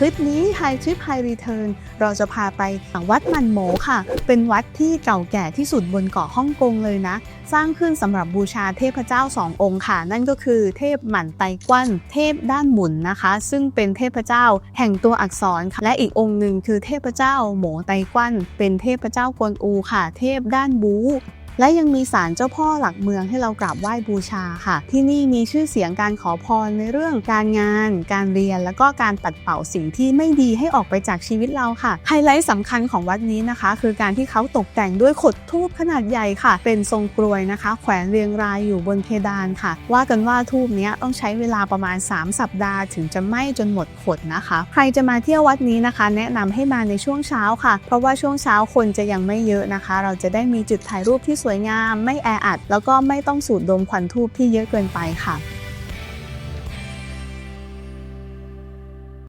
คลิปนี้ High Trip High Return เราจะพาไปวัดมันโหมค่ะ เป็นวัดที่เก่าแก่ที่สุดบนเกาะฮ่องกงเลยนะ สร้างขึ้นสำหรับบูชาเทพเจ้าสององค์ค่ะ นั่นก็คือเทพหมั่นไตกวัน เทพด้านหมุนนะคะ ซึ่งเป็นเทพเจ้าแห่งตัวอักษรค่ะ และอีกองค์หนึ่งคือเทพเจ้าโหมไตกวัน เป็นเทพเจ้ากวนอูค่ะ เทพด้านบู และยังมีศาลเจ้าพ่อหลักเมืองให้เรากราบไหว้บูชาค่ะ ที่นี่มีชื่อเสียงการขอพรในเรื่องการงาน การเรียน แล้วก็การปัดเป่าสิ่งที่ไม่ดีให้ออกไปจากชีวิตเราค่ะ ไฮไลท์สำคัญของวัดนี้นะคะ คือการที่เขาตกแต่งด้วยขดทูบขนาดใหญ่ค่ะ เป็นทรงกรวยนะคะ แขวนเรียงรายอยู่บนเพดานค่ะ ว่ากันว่าทูบเนี้ยต้องใช้เวลาประมาณ 3 สัปดาห์ ถึงจะไหม้จนหมดขดนะคะ ใครจะมาเที่ยววัดนี้นะคะ แนะนำให้มาในช่วงเช้าค่ะ เพราะว่าช่วงเช้าคนจะยังไม่เยอะนะคะ เราจะได้มีจุดถ่ายรูปที่สวยงาม ไม่แออัด แล้วก็ไม่ต้องสูดดมควันทูบที่เยอะเกินไปค่ะ